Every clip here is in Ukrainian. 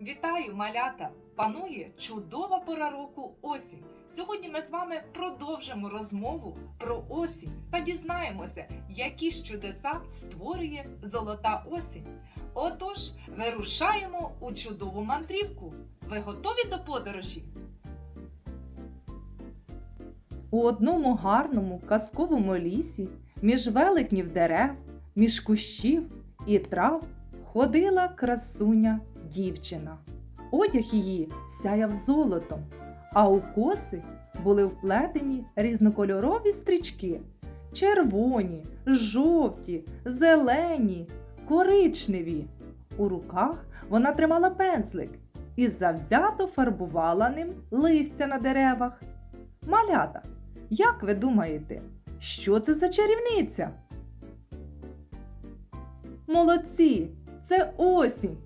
Вітаю, малята! Панує чудова пора року осінь. Сьогодні ми з вами продовжимо розмову про осінь та дізнаємося, які ж чудеса створює золота осінь. Отож, вирушаємо у чудову мандрівку. Ви готові до подорожі? У одному гарному казковому лісі, між велетнів дерев, між кущів і трав ходила красуня дівчина. Одяг її сяяв золотом, а у коси були вплетені різнокольорові стрічки червоні, жовті, зелені, коричневі. У руках вона тримала пензлик і завзято фарбувала ним листя на деревах. Малята, як ви думаєте, що це за чарівниця? Молодці! Це осінь.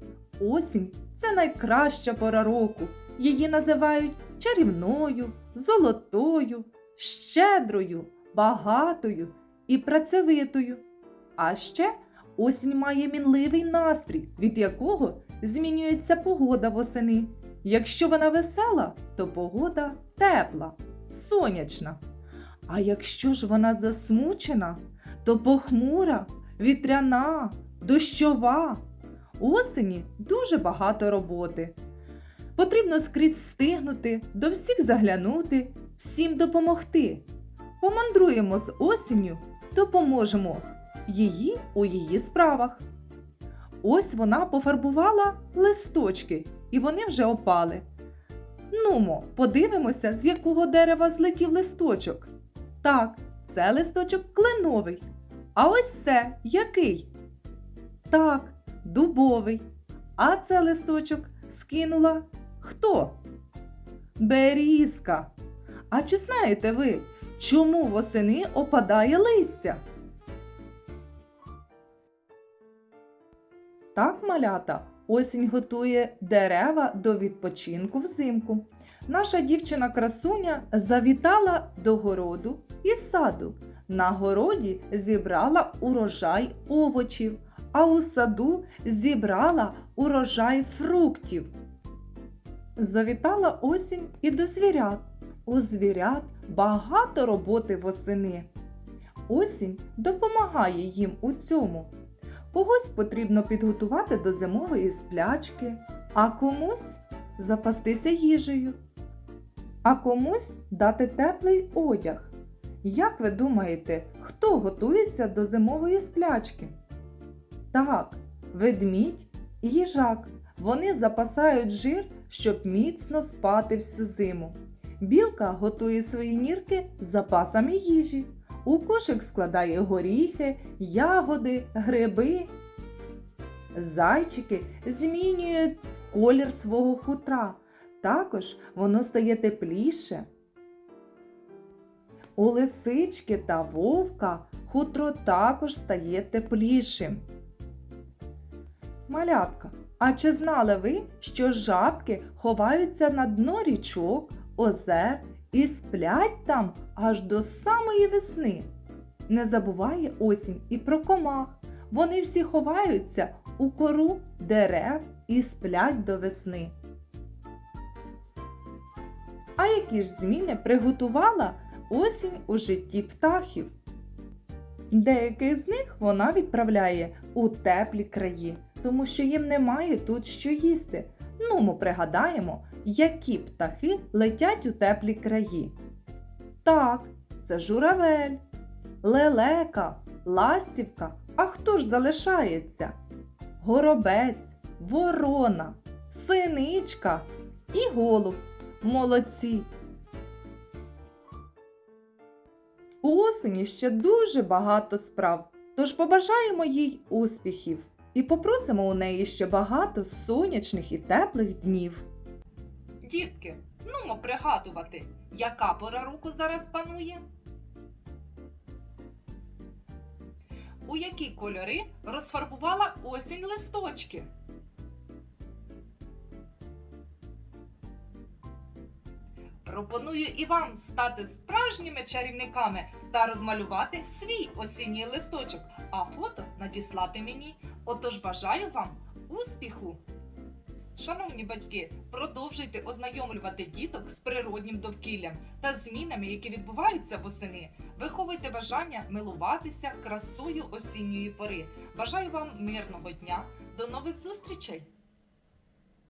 Осінь це найкраща пора року. Її називають чарівною, золотою, щедрою, багатою і працьовитою. А ще осінь має мінливий настрій, від якого змінюється погода восени. Якщо вона весела, то погода тепла, сонячна. А якщо ж вона засмучена, то похмура, вітряна, дощова. Осені дуже багато роботи. Потрібно скрізь встигнути, до всіх заглянути, всім допомогти. Помандруємо з осінню, допоможемо її у її справах. Ось вона пофарбувала листочки, і вони вже опали. Нумо, подивимося, з якого дерева злетів листочок. Так, це листочок кленовий. А ось це який? Так, дубовий. А це листочок скинула хто? Берізка. А чи знаєте ви, чому восени опадає листя? Так, малята, осінь готує дерева до відпочинку взимку. Наша дівчина красуня завітала до городу і саду. На городі зібрала урожай овочів, а у саду зібрала урожай фруктів. Завітала осінь і до звірят. У звірят багато роботи восени. Осінь допомагає їм у цьому. Когось потрібно підготувати до зимової сплячки, а комусь запастися їжею, а комусь дати теплий одяг. Як ви думаєте, хто готується до зимової сплячки? Так, ведмідь і їжак. Вони запасають жир, щоб міцно спати всю зиму. Білка готує свої нірки з запасами їжі. У кошик складає горіхи, ягоди, гриби. Зайчики змінюють колір свого хутра. Також воно стає тепліше. У лисички та вовка хутро також стає теплішим. Малятка, а чи знали ви, що жабки ховаються на дно річок, озер і сплять там аж до самої весни? Не забуває осінь і про комах. Вони всі ховаються у кору дерев і сплять до весни. А які ж зміни приготувала осінь у житті птахів? Деяких з них вона відправляє у теплі краї, тому що їм немає тут що їсти. Ну, ми пригадаємо, які птахи летять у теплі краї. Так, це журавель, лелека, ластівка. А хто ж залишається? Горобець, ворона, синичка і голуб. Молодці. У осені ще дуже багато справ, тож побажаємо їй успіхів і попросимо у неї ще багато сонячних і теплих днів. Дітки, нумо пригадувати, яка пора року зараз панує? У які кольори розфарбувала осінь листочки? Пропоную і вам стати справжніми чарівниками та розмалювати свій осінній листочок, а фото надіслати мені. Отож бажаю вам успіху! Шановні батьки, продовжуйте ознайомлювати діток з природнім довкіллям та змінами, які відбуваються восени. Виховуйте бажання милуватися красою осінньої пори. Бажаю вам мирного дня. До нових зустрічей!